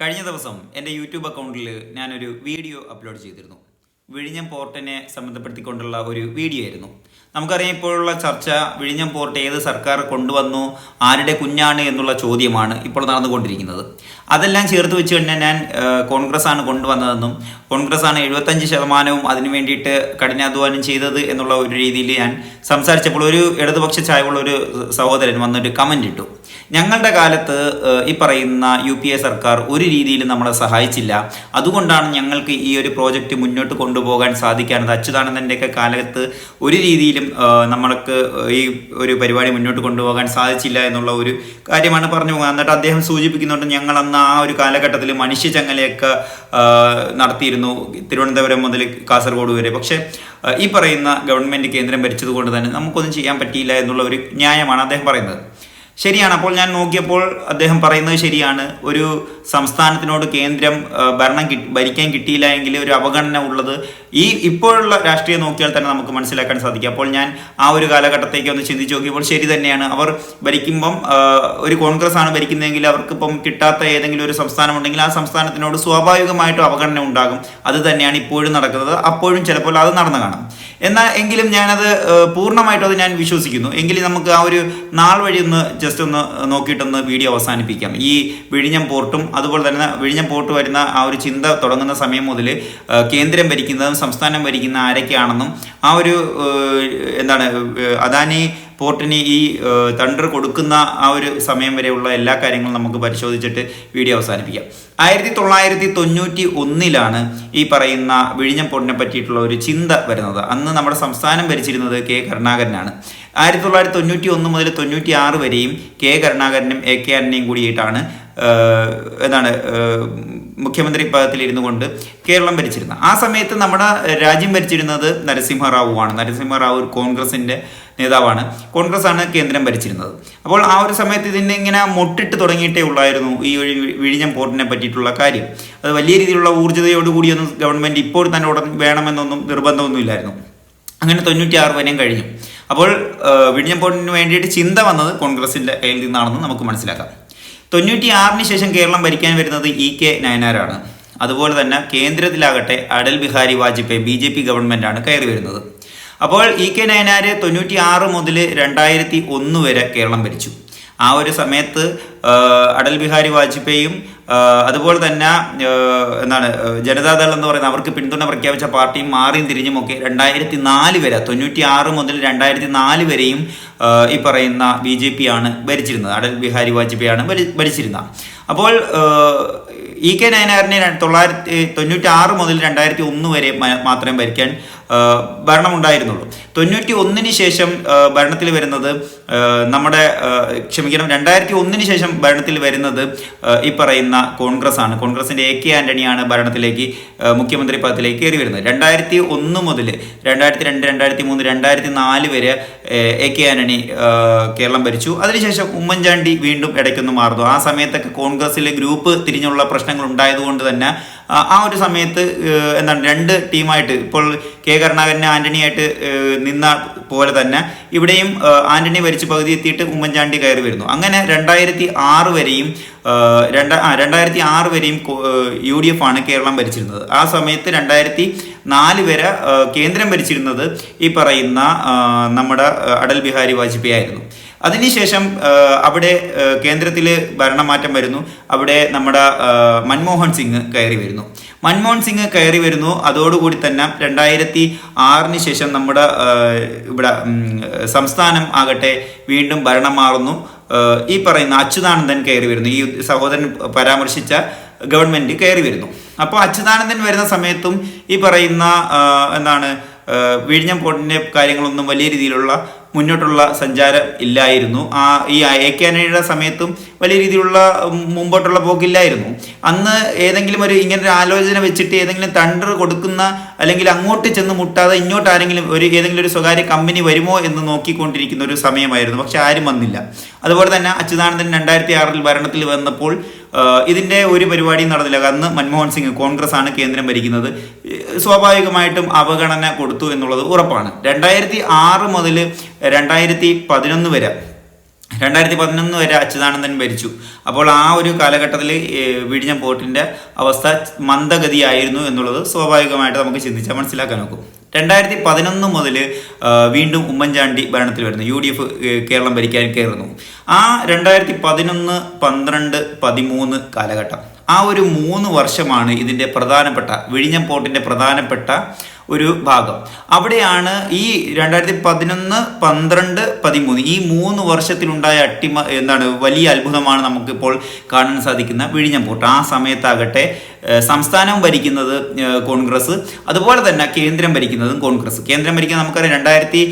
കഴിഞ്ഞ ദിവസം എന്റെ യൂട്യൂബ് അക്കൗണ്ടിൽ ഞാനൊരു വീഡിയോ അപ്ലോഡ് ചെയ്തിരുന്നു. വിഴിഞ്ഞം പോർട്ടിനെ സംബന്ധപ്പെടുത്തിക്കൊണ്ടുള്ള ഒരു വീഡിയോ ആയിരുന്നു. നമുക്കറിയാം ഇപ്പോഴുള്ള ചർച്ച വിഴിഞ്ഞം പോർട്ട് ഏത് സർക്കാർ കൊണ്ടുവന്നു ആരുടെ കുഞ്ഞാണ് എന്നുള്ള ചോദ്യമാണ് ഇപ്പോൾ നടന്നുകൊണ്ടിരിക്കുന്നത്. അതെല്ലാം ചേർത്ത് വെച്ച് കഴിഞ്ഞാൽ ഞാൻ കോൺഗ്രസ് ആണ് കൊണ്ടുവന്നതെന്നും കോൺഗ്രസ് ആണ് എഴുപത്തഞ്ച് ശതമാനവും അതിനു വേണ്ടിയിട്ട് കഠിനാധ്വാനം ചെയ്തത് എന്നുള്ള ഒരു രീതിയിൽ ഞാൻ സംസാരിച്ചപ്പോൾ ഒരു ഇടതുപക്ഷ ചായവുള്ള ഒരു സഹോദരൻ വന്നൊരു കമന്റ് ഇട്ടു. ഞങ്ങളുടെ കാലത്ത് ഈ പറയുന്ന യു സർക്കാർ ഒരു രീതിയിലും നമ്മളെ സഹായിച്ചില്ല. അതുകൊണ്ടാണ് ഞങ്ങൾക്ക് ഈ ഒരു പ്രോജക്റ്റ് മുന്നോട്ട് കൊണ്ടുപോകാൻ സാധിക്കാറുണ്ട് അച്യുതാനന്ദന്റെയൊക്കെ കാലത്ത് ഒരു രീതിയിലും നമ്മൾക്ക് ഈ ഒരു പരിപാടി മുന്നോട്ട് കൊണ്ടുപോകാൻ സാധിച്ചില്ല എന്നുള്ള ഒരു കാര്യമാണ് പറഞ്ഞു പോകുന്നത്. എന്നിട്ട് അദ്ദേഹം സൂചിപ്പിക്കുന്നുണ്ട് ഞങ്ങൾ അന്ന് ആ ഒരു കാലഘട്ടത്തിൽ മനുഷ്യചങ്ങലയൊക്കെ ചങ്ങലയൊക്കെ നടത്തിയിരുന്നു തിരുവനന്തപുരം മുതൽ കാസർഗോഡ് വരെ. പക്ഷേ ഈ പറയുന്ന ഗവൺമെന്റ് കേന്ദ്രം ഭരിച്ചതുകൊണ്ട് തന്നെ നമുക്കൊന്നും ചെയ്യാൻ പറ്റിയില്ല എന്നുള്ള ഒരു ന്യായമാണ് അദ്ദേഹം പറയുന്നത്. ശരിയാണ്. അപ്പോൾ ഞാൻ നോക്കിയപ്പോൾ അദ്ദേഹം പറയുന്നത് ശരിയാണ്. ഒരു സംസ്ഥാനത്തിനോട് കേന്ദ്രം ഭരണം ഭരിക്കാൻ കിട്ടിയില്ല എങ്കിൽ ഒരു അവഗണന ഉള്ളത്. ഈ ഇപ്പോഴുള്ള രാഷ്ട്രീയം നോക്കിയാൽ തന്നെ നമുക്ക് മനസ്സിലാക്കാൻ സാധിക്കും. അപ്പോൾ ഞാൻ ആ ഒരു കാലഘട്ടത്തേക്ക് ഒന്ന് ചിന്തിച്ച് നോക്കിയപ്പോൾ ശരി തന്നെയാണ്. അവർ ഭരിക്കുമ്പം ഒരു കോൺഗ്രസ് ആണ് ഭരിക്കുന്നതെങ്കിൽ അവർക്കിപ്പം കിട്ടാത്ത ഏതെങ്കിലും ഒരു സംസ്ഥാനം ഉണ്ടെങ്കിൽ ആ സംസ്ഥാനത്തിനോട് സ്വാഭാവികമായിട്ടും അവഗണന ഉണ്ടാകും. അത് തന്നെയാണ് ഇപ്പോഴും നടക്കുന്നത്. അപ്പോഴും ചിലപ്പോൾ അത് നടന്നു കാണാം. എന്നാൽ എങ്കിലും ഞാനത് പൂർണമായിട്ടും അത് ഞാൻ വിശ്വസിക്കുന്നു. എങ്കിലും നമുക്ക് ആ ഒരു നാൾ വഴി ഒന്ന് ജസ്റ്റ് ഒന്ന് നോക്കിയിട്ടൊന്ന് വീഡിയോ അവസാനിപ്പിക്കാം. ഈ വിഴിഞ്ഞം പോർട്ടും അതുപോലെ തന്നെ വിഴിഞ്ഞം പോർട്ട് വരുന്ന ആ ഒരു ചിന്ത തുടങ്ങുന്ന സമയം മുതൽ കേന്ദ്രം ഭരിക്കുന്നതും സംസ്ഥാനം ഭരിക്കുന്ന ആരൊക്കെയാണെന്നും ആ ഒരു എന്താണ് അദാനി പോർട്ടിന് ഈ തണ്ടർ കൊടുക്കുന്ന ആ ഒരു സമയം വരെയുള്ള എല്ലാ കാര്യങ്ങളും നമുക്ക് പരിശോധിച്ചിട്ട് വീഡിയോ അവസാനിപ്പിക്കാം. ആയിരത്തി തൊള്ളായിരത്തി തൊണ്ണൂറ്റി ഒന്നിലാണ് ഈ പറയുന്ന വിഴിഞ്ഞം പോർട്ടിനെ പറ്റിയിട്ടുള്ള ഒരു ചിന്ത വരുന്നത്. അന്ന് നമ്മുടെ സംസ്ഥാനം ഭരിച്ചിരുന്നത് കെ കരുണാകരനാണ്. ആയിരത്തി തൊള്ളായിരത്തി തൊണ്ണൂറ്റി ഒന്ന് മുതൽ തൊണ്ണൂറ്റി ആറ് വരെയും കെ കരുണാകരനും എ കെ ആന്റണിയും കൂടിയിട്ടാണ് എന്താണ് മുഖ്യമന്ത്രി പദത്തിലിരുന്നു കൊണ്ട് കേരളം ഭരിച്ചിരുന്നത്. ആ സമയത്ത് നമ്മുടെ രാജ്യം ഭരിച്ചിരുന്നത് നരസിംഹറാവു ആണ് നരസിംഹറാവു ഒരു കോൺഗ്രസിന്റെ നേതാവാണ്. കോൺഗ്രസ് ആണ് കേന്ദ്രം ഭരിച്ചിരുന്നത്. അപ്പോൾ ആ ഒരു സമയത്ത് ഇതിന്റെ ഇങ്ങനെ മുട്ടിട്ട് തുടങ്ങിയിട്ടേ ഉള്ളായിരുന്നു ഈ ഒരു വിഴിഞ്ഞം പോർട്ടിനെ പറ്റിയിട്ടുള്ള കാര്യം. അത് വലിയ രീതിയിലുള്ള ഊർജതയോടുകൂടിയൊന്നും ഗവൺമെന്റ് ഇപ്പോൾ തന്നെ ഉടൻ വേണമെന്നൊന്നും നിർബന്ധമൊന്നുമില്ലായിരുന്നു അങ്ങനെ തൊണ്ണൂറ്റിയാറ് വരെയും കഴിഞ്ഞു. അപ്പോൾ വിഴിഞ്ഞം പോർട്ടിന് വേണ്ടിയിട്ട് ചിന്ത വന്നത് കോൺഗ്രസിന്റെ കയ്യിൽ നിന്നാണെന്ന് നമുക്ക് മനസ്സിലാക്കാം. തൊണ്ണൂറ്റി ആറിന് ശേഷം കേരളം ഭരിക്കാൻ വരുന്നത് ഇ കെ നയനാരാണ്. അതുപോലെ തന്നെ കേന്ദ്രത്തിലാകട്ടെ Atal Bihari Vajpayee B J P കയറി വരുന്നത്. അപ്പോൾ ഇ കെ നയനാര് തൊണ്ണൂറ്റി ആറ് മുതൽ രണ്ടായിരത്തി ഒന്ന് വരെ കേരളം ഭരിച്ചു. ആ ഒരു സമയത്ത് അടൽ ബിഹാരി വാജ്പേയും അതുപോലെ തന്നെ എന്താണ് ജനതാദൾ എന്ന് പറയുന്ന അവർക്ക് പിന്തുണ പ്രഖ്യാപിച്ച പാർട്ടിയും മാറിയും തിരിഞ്ഞുമൊക്കെ രണ്ടായിരത്തി നാല് വരെ തൊണ്ണൂറ്റി ആറ് മുതൽ രണ്ടായിരത്തി നാല് വരെയും ഈ പറയുന്ന ബി ജെ പി ആണ് ഭരിച്ചിരുന്നത്. അടൽ ബിഹാരി വാജ്പേയി ആണ് ഭരിച്ചിരുന്നത്. അപ്പോൾ ഇ കെ നയനാറിനെ തൊള്ളായിരത്തി തൊണ്ണൂറ്റി ആറ് മുതൽ രണ്ടായിരത്തി ഒന്ന് വരെ മാത്രം മാത്രമേ ഭരിക്കാൻ ഭരണമുണ്ടായിരുന്നുള്ളൂ. തൊണ്ണൂറ്റി ഒന്നിന് ശേഷം ഭരണത്തിൽ വരുന്നത് നമ്മുടെ ക്ഷമിക്കണം രണ്ടായിരത്തി ഒന്നിന് ശേഷം ഭരണത്തിൽ വരുന്നത് ഈ പറയുന്ന കോൺഗ്രസ് ആണ് കോൺഗ്രസിന്റെ എ കെ ആന്റണിയാണ് ഭരണത്തിലേക്ക് മുഖ്യമന്ത്രി പദത്തിലേക്ക് കയറി വരുന്നത്. രണ്ടായിരത്തി ഒന്ന് മുതൽ രണ്ടായിരത്തി രണ്ട് രണ്ടായിരത്തി മൂന്ന് രണ്ടായിരത്തി നാല് വരെ എ കെ ആന്റണി കേരളം ഭരിച്ചു. അതിനുശേഷം ഉമ്മൻചാണ്ടി വീണ്ടും ഇടയ്ക്കൊന്ന് മാറുന്നു. ആ സമയത്തൊക്കെ കോൺഗ്രസിലെ ഗ്രൂപ്പ് തിരിഞ്ഞുള്ള പ്രശ്നങ്ങൾ ഉണ്ടായതുകൊണ്ട് തന്നെ ആ ഒരു സമയത്ത് എന്താണ് രണ്ട് ടീമായിട്ട് ഇപ്പോൾ കെ കരുണാകരനെ ആന്റണിയായിട്ട് നിന്ന പോലെ തന്നെ ഇവിടെയും ആന്റണി ഭരിച്ച് പകുതി എത്തിയിട്ട് ഉമ്മൻചാണ്ടി കയറി വരുന്നു. അങ്ങനെ രണ്ടായിരത്തി ആറ് വരെയും രണ്ട രണ്ടായിരത്തി ആറ് വരെയും യു ഡി എഫ് ആണ് കേരളം ഭരിച്ചിരുന്നത്. ആ സമയത്ത് രണ്ടായിരത്തി നാല് വരെ കേന്ദ്രം ഭരിച്ചിരുന്നത് ഈ പറയുന്ന നമ്മുടെ അടൽ ബിഹാരി വാജ്പേയി ആയിരുന്നു. അതിനുശേഷം അവിടെ കേന്ദ്രത്തിൽ ഭരണമാറ്റം വരുന്നു. അവിടെ നമ്മുടെ മൻമോഹൻ സിംഗ് കയറി വരുന്നു. മൻമോഹൻ സിംഗ് കയറി വരുന്നു. അതോടുകൂടി തന്നെ രണ്ടായിരത്തി ആറിന് ശേഷം നമ്മുടെ ഇവിടെ സംസ്ഥാനം ആകട്ടെ വീണ്ടും ഭരണം മാറുന്നു. ഈ പറയുന്ന അച്യുതാനന്ദൻ കയറി വരുന്നു. ഈ സഹോദരൻ പരാമർശിച്ച ഗവൺമെന്റ് കയറി വരുന്നു. അപ്പോൾ അച്യുതാനന്ദൻ വരുന്ന സമയത്തും ഈ പറയുന്ന എന്താണ് വിഴിഞ്ഞം പോർട്ടിന്റെ കാര്യങ്ങളൊന്നും വലിയ രീതിയിലുള്ള മുന്നോട്ടുള്ള സഞ്ചാരം ഇല്ലായിരുന്നു. ആ ഈ എ കെ സമയത്തും വലിയ രീതിയിലുള്ള മുമ്പോട്ടുള്ള പോക്കില്ലായിരുന്നു. അന്ന് ഏതെങ്കിലും ഒരു ഇങ്ങനെ ഒരു ആലോചന വെച്ചിട്ട് ഏതെങ്കിലും തണ്ടർ കൊടുക്കുന്ന അല്ലെങ്കിൽ അങ്ങോട്ട് ചെന്ന് മുട്ടാതെ ഇങ്ങോട്ട് ആരെങ്കിലും ഒരു ഏതെങ്കിലും ഒരു സ്വകാര്യ കമ്പനി വരുമോ എന്ന് നോക്കിക്കൊണ്ടിരിക്കുന്ന ഒരു സമയമായിരുന്നു. പക്ഷെ ആരും വന്നില്ല. അതുപോലെ തന്നെ അച്യുതാനന്ദൻ രണ്ടായിരത്തി ആറിൽ ഭരണത്തിൽ വന്നപ്പോൾ ഇതിന്റെ ഒരു പരിപാടിയും നടന്നില്ല. അന്ന് മൻമോഹൻ സിംഗ് കോൺഗ്രസ് ആണ് കേന്ദ്രം ഭരിക്കുന്നത്. സ്വാഭാവികമായിട്ടും അവഗണന കൊടുത്തു എന്നുള്ളത് ഉറപ്പാണ്. രണ്ടായിരത്തി ആറ് മുതൽ രണ്ടായിരത്തി പതിനൊന്ന് വരെ രണ്ടായിരത്തി പതിനൊന്ന് വരെ അച്യുതാനന്ദൻ ഭരിച്ചു അപ്പോൾ ആ ഒരു കാലഘട്ടത്തിൽ വിഴിഞ്ഞ പോർട്ടിന്റെ അവസ്ഥ മന്ദഗതിയായിരുന്നു എന്നുള്ളത് സ്വാഭാവികമായിട്ട് നമുക്ക് ചിന്തിച്ചാൽ മനസ്സിലാക്കാൻ നോക്കും രണ്ടായിരത്തി പതിനൊന്ന് മുതൽ വീണ്ടും ഉമ്മൻചാണ്ടി ഭരണത്തിൽ വരുന്നു. യു ഡി എഫ് കേരളം ഭരിക്കാൻ കയറുന്നു. ആ രണ്ടായിരത്തി പതിനൊന്ന് പന്ത്രണ്ട് പതിമൂന്ന് കാലഘട്ടം. ആ ഒരു മൂന്ന് വർഷമാണ് ഇതിന്റെ പ്രധാനപ്പെട്ട വിഴിഞ്ഞം പോർട്ടിന്റെ പ്രധാനപ്പെട്ട ഒരു ഭാഗം. അവിടെയാണ് ഈ രണ്ടായിരത്തി പതിനൊന്ന് പന്ത്രണ്ട് പതിമൂന്ന് ഈ മൂന്ന് വർഷത്തിലുണ്ടായ അട്ടിമ എന്താണ് വലിയ അത്ഭുതമാണ് നമുക്കിപ്പോൾ കാണാൻ സാധിക്കുന്ന വിഴിഞ്ഞം പോർട്ട് ആ സമയത്താകട്ടെ സംസ്ഥാനം ഭരിക്കുന്നത് കോൺഗ്രസ് അതുപോലെ തന്നെ കേന്ദ്രം ഭരിക്കുന്നതും കോൺഗ്രസ്. കേന്ദ്രം ഭരിക്കുന്നത് നമുക്കറിയാം രണ്ടായിരത്തി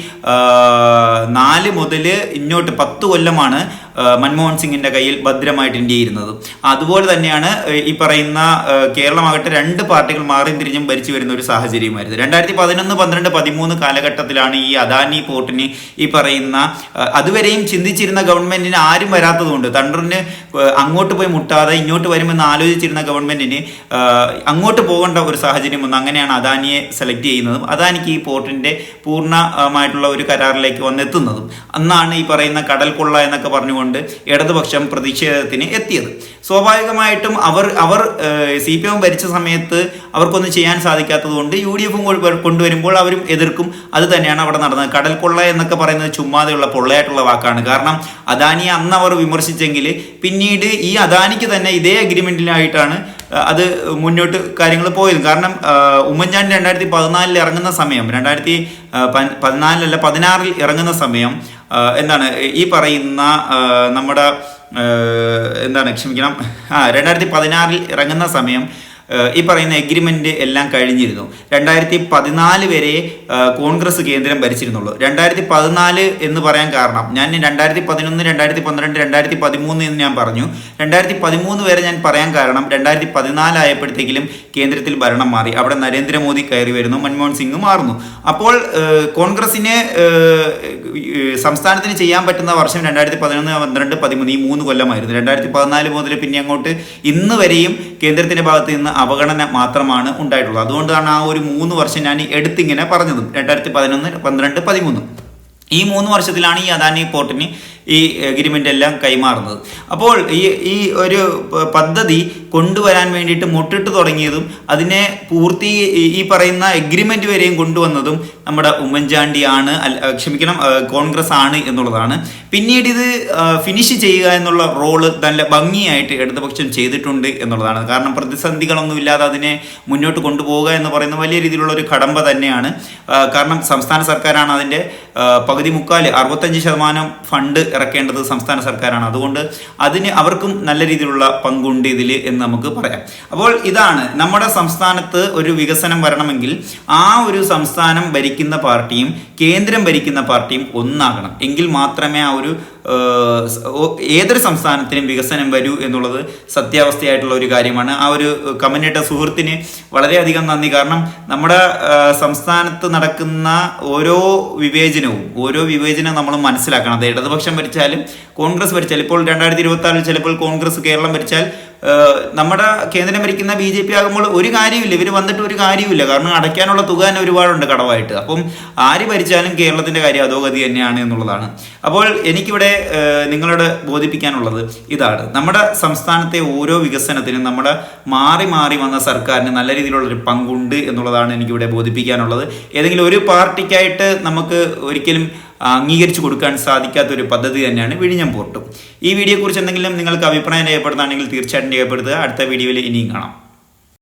നാല് മുതൽ ഇങ്ങോട്ട് പത്ത് കൊല്ലമാണ് മൻമോഹൻ സിംഗിന്റെ കയ്യിൽ ഭദ്രമായിട്ട് ഇന്ത്യ ഇരുന്നത്. അതുപോലെ തന്നെയാണ് ഈ പറയുന്ന കേരളമാകട്ടെ രണ്ട് പാർട്ടികൾ മാറിയും തിരിഞ്ഞും ഭരിച്ചു വരുന്ന ഒരു സാഹചര്യമായിരുന്നു. രണ്ടായിരത്തി പതിനൊന്ന് പന്ത്രണ്ട് പതിമൂന്ന് കാലഘട്ടത്തിലാണ് ഈ അദാനി പോർട്ടിന് ഈ പറയുന്ന അതുവരെയും ചിന്തിച്ചിരുന്ന ഗവൺമെന്റിന് ആരും വരാത്തതുകൊണ്ട് തണ്ടറിന് അങ്ങോട്ട് പോയി മുട്ടാതെ ഇങ്ങോട്ട് വരുമെന്ന് ആലോചിച്ചിരുന്ന ഗവൺമെന്റിന് അങ്ങോട്ട് പോകേണ്ട ഒരു സാഹചര്യം വന്നു. അങ്ങനെയാണ് അദാനിയെ സെലക്ട് ചെയ്യുന്നതും അദാനിക്ക് ഈ പോർട്ടിന്റെ പൂർണമായിട്ടുള്ള ഒരു കരാറിലേക്ക് വന്നെത്തുന്നതും. അന്നാണ് ഈ പറയുന്ന കടൽ കൊള്ള എന്നൊക്കെ പറഞ്ഞുകൊണ്ട് ഇടതുപക്ഷം പ്രതിഷേധത്തിന് എത്തിയത്. സ്വാഭാവികമായിട്ടും അവർ അവർ സി പി എം ഭരിച്ച സമയത്ത് അവർക്കൊന്നും ചെയ്യാൻ സാധിക്കാത്തതുകൊണ്ട് യു ഡി എഫും കൊണ്ടുവരുമ്പോൾ അവരും എതിർക്കും. അത് തന്നെയാണ് അവിടെ നടന്നത്. കടൽ കൊള്ള എന്നൊക്കെ പറയുന്നത് ചുമ്മാതെയുള്ള പൊള്ളയായിട്ടുള്ള വാക്കാണ്. കാരണം അദാനിയെ അന്ന് അവർ വിമർശിച്ചെങ്കിൽ പിന്നീട് ഈ അദാനിക്ക് തന്നെ ഇതേ അഗ്രിമെന്റിലായിട്ടാണ് അത് മുന്നോട്ട് കാര്യങ്ങൾ പോയത്. കാരണം ഉമ്മൻചാണ്ടി രണ്ടായിരത്തി പതിനാലിൽ ഇറങ്ങുന്ന സമയം രണ്ടായിരത്തി പതിനാലിലല്ല പതിനാറിൽ ഇറങ്ങുന്ന സമയം എന്താണ് ഈ പറയുന്ന നമ്മുടെ എന്താണ് ക്ഷമിക്കണം ആ രണ്ടായിരത്തി പതിനാറിൽ ഇറങ്ങുന്ന സമയം ഈ പറയുന്ന എഗ്രിമെന്റ് എല്ലാം കഴിഞ്ഞിരുന്നു. രണ്ടായിരത്തി പതിനാല് വരെ കോൺഗ്രസ് കേന്ദ്രം ഭരിച്ചിരുന്നുള്ളൂ. രണ്ടായിരത്തി പതിനാല് എന്ന് പറയാൻ കാരണം ഞാൻ രണ്ടായിരത്തി പതിനൊന്ന് രണ്ടായിരത്തി പന്ത്രണ്ട് രണ്ടായിരത്തി പതിമൂന്ന് എന്ന് ഞാൻ പറഞ്ഞു. രണ്ടായിരത്തി പതിമൂന്ന് വരെ ഞാൻ പറയാൻ കാരണം രണ്ടായിരത്തി പതിനാലായപ്പോഴത്തേക്കിലും കേന്ദ്രത്തിൽ ഭരണം മാറി. അവിടെ നരേന്ദ്രമോദി കയറി വരുന്നു മൻമോഹൻ സിംഗ് മാറുന്നു. അപ്പോൾ കോൺഗ്രസിന് സംസ്ഥാനത്തിന് ചെയ്യാൻ പറ്റുന്ന വർഷം രണ്ടായിരത്തി പതിനൊന്ന് പന്ത്രണ്ട് പതിമൂന്ന് ഈ മൂന്ന് കൊല്ലമായിരുന്നു. രണ്ടായിരത്തി പതിനാല് മുതൽ പിന്നെ അങ്ങോട്ട് ഇന്ന് വരെയും കേന്ദ്രത്തിന്റെ ഭാഗത്ത് നിന്ന് അവഗണന മാത്രമാണ് ഉണ്ടായിട്ടുള്ളത്. അതുകൊണ്ടാണ് ആ ഒരു മൂന്ന് വർഷം ഞാൻ എടുത്തിങ്ങനെ പറഞ്ഞതും. രണ്ടായിരത്തി പതിനൊന്ന് പന്ത്രണ്ട് പതിമൂന്ന്. ഈ മൂന്ന് വർഷത്തിലാണ് ഈ അദാനി പോർട്ടിന് ഈ എഗ്രിമെന്റ് എല്ലാം കൈമാറുന്നത്. അപ്പോൾ ഈ ഈ ഒരു പദ്ധതി കൊണ്ടുവരാൻ വേണ്ടിയിട്ട് മുട്ടിട്ട് തുടങ്ങിയതും അതിനെ പൂർത്തി ഈ- പറയുന്ന എഗ്രിമെന്റ് വരെയും കൊണ്ടുവന്നതും നമ്മുടെ ഉമ്മൻചാണ്ടിയാണ് ക്ഷമിക്കണം കോൺഗ്രസ് ആണ് എന്നുള്ളതാണ്. പിന്നീട് ഇത് ഫിനിഷ് ചെയ്യുക എന്നുള്ള റോൾ നല്ല ഭംഗിയായിട്ട് ഇടതുപക്ഷം ചെയ്തിട്ടുണ്ട് എന്നുള്ളതാണ്. കാരണം പ്രതിസന്ധികളൊന്നും ഇല്ലാതെ അതിനെ മുന്നോട്ട് കൊണ്ടുപോവുക എന്ന് പറയുന്ന വലിയ രീതിയിലുള്ള ഒരു കടമ്പ തന്നെയാണ്. കാരണം സംസ്ഥാന സർക്കാരാണ് അതിന്റെ പകുതി മുക്കാൽ അറുപത്തഞ്ച് ശതമാനം ഫണ്ട് ഇറക്കേണ്ടത് സംസ്ഥാന സർക്കാരാണ്. അതുകൊണ്ട് അതിന് അവർക്കും നല്ല രീതിയിലുള്ള പങ്കുണ്ട് ഇതിൽ എന്ന് നമുക്ക് പറയാം. അപ്പോൾ ഇതാണ് നമ്മുടെ സംസ്ഥാനത്ത് ഒരു വികസനം വരണമെങ്കിൽ ആ ഒരു സംസ്ഥാനം ഭരിക്കുന്ന പാർട്ടിയും കേന്ദ്രം ഭരിക്കുന്ന പാർട്ടിയും ഒന്നാകണം. എങ്കിൽ മാത്രമേ ആ ഒരു ഏതൊരു സംസ്ഥാനത്തിനും വികസനം വരൂ എന്നുള്ളത് സത്യാവസ്ഥയായിട്ടുള്ള ഒരു കാര്യമാണ്. ആ ഒരു ഇട്ട സുഹൃത്തിന് വളരെയധികം നന്ദി. കാരണം നമ്മുടെ സംസ്ഥാനത്ത് നടക്കുന്ന ഓരോ വിവേചനവും ഓരോ വിവേചനവും നമ്മൾ മനസ്സിലാക്കണം. അത് ഇടതുപക്ഷം ഭരിച്ചാലും കോൺഗ്രസ് ഭരിച്ചാലും. ഇപ്പോൾ രണ്ടായിരത്തി ഇരുപത്തി ആറിൽ ചിലപ്പോൾ കോൺഗ്രസ് കേരളം ഭരിച്ചാൽ നമ്മുടെ കേന്ദ്രം ഭരിക്കുന്ന ബി ജെ പി ആകുമ്പോൾ ഒരു കാര്യമില്ല ഇവർ വന്നിട്ട് ഒരു കാര്യമില്ല കാരണം അടയ്ക്കാനുള്ള തുക തന്നെ ഒരുപാടുണ്ട് കടവായിട്ട്. അപ്പം ആര് ഭരിച്ചാലും കേരളത്തിന്റെ കാര്യം അധോഗതി തന്നെയാണ് എന്നുള്ളതാണ്. അപ്പോൾ എനിക്കിവിടെ നിങ്ങളോട് ബോധിപ്പിക്കാനുള്ളത് ഇതാണ്. നമ്മുടെ സംസ്ഥാനത്തെ ഓരോ വികസനത്തിനും നമ്മുടെ മാറി മാറി വന്ന സർക്കാരിന് നല്ല രീതിയിലുള്ളൊരു പങ്കുണ്ട് എന്നുള്ളതാണ് എനിക്കിവിടെ ബോധിപ്പിക്കാനുള്ളത്. ഏതെങ്കിലും ഒരു പാർട്ടിക്കായിട്ട് നമുക്ക് ഒരിക്കലും അംഗീകരിച്ചു കൊടുക്കാൻ സാധിക്കാത്ത ഒരു പദ്ധതി തന്നെയാണ് വിഴിഞ്ഞം പോർട്ടും. ഈ വീഡിയോയെക്കുറിച്ച് എന്തെങ്കിലും നിങ്ങൾക്ക് അഭിപ്രായം രേഖപ്പെടുത്താണെങ്കിൽ തീർച്ചയായിട്ടും രേഖപ്പെടുത്തുക. അടുത്ത വീഡിയോയിൽ ഇനിയും കാണാം.